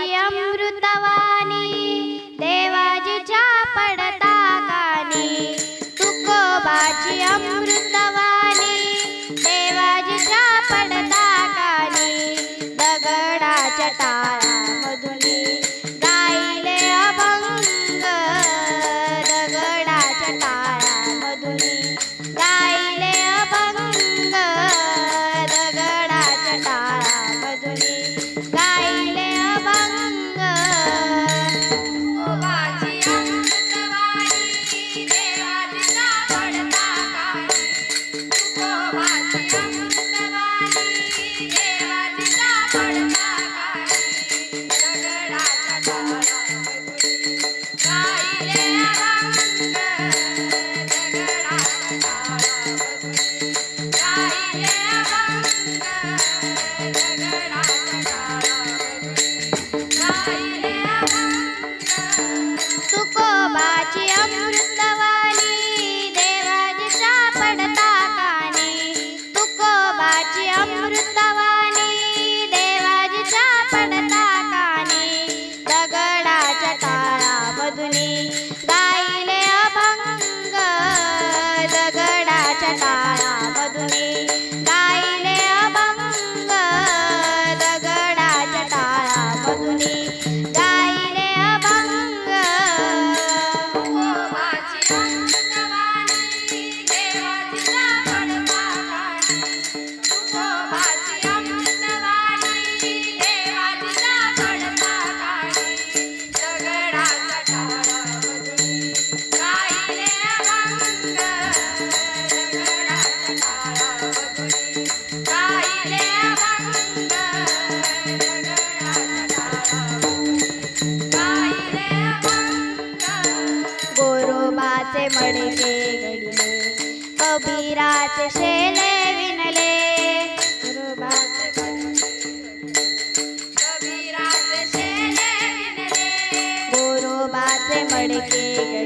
అమృతవా say गोरोबाचे मडके घडले कबीराचे शेले बड़के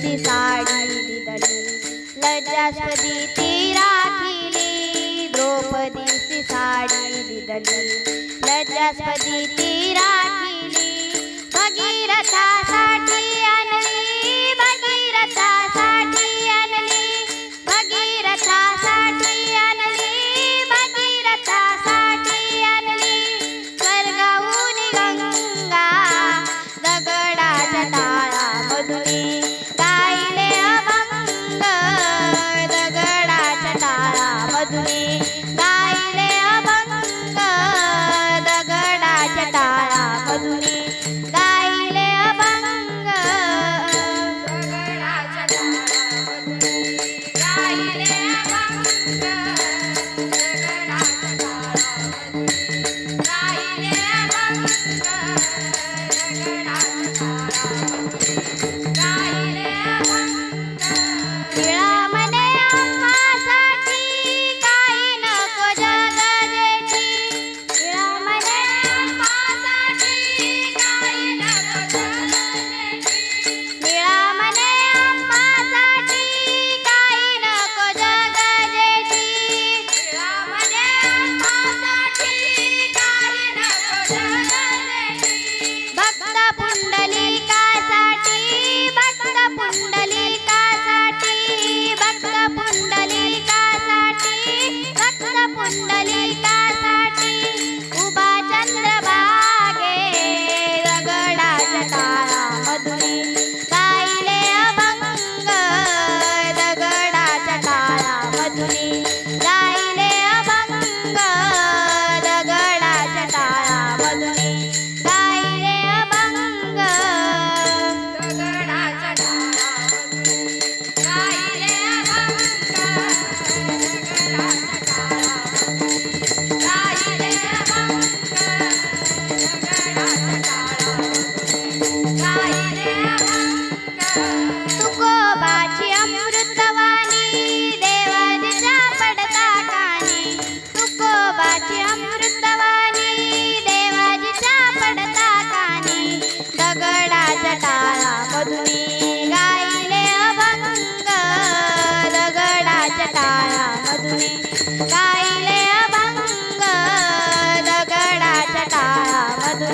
सी साडी दिदली लज्जास्पदी ती राखिली द्रौपदीची साडी दिदली लज्जास्पदी ती राखिली भगीरथा life.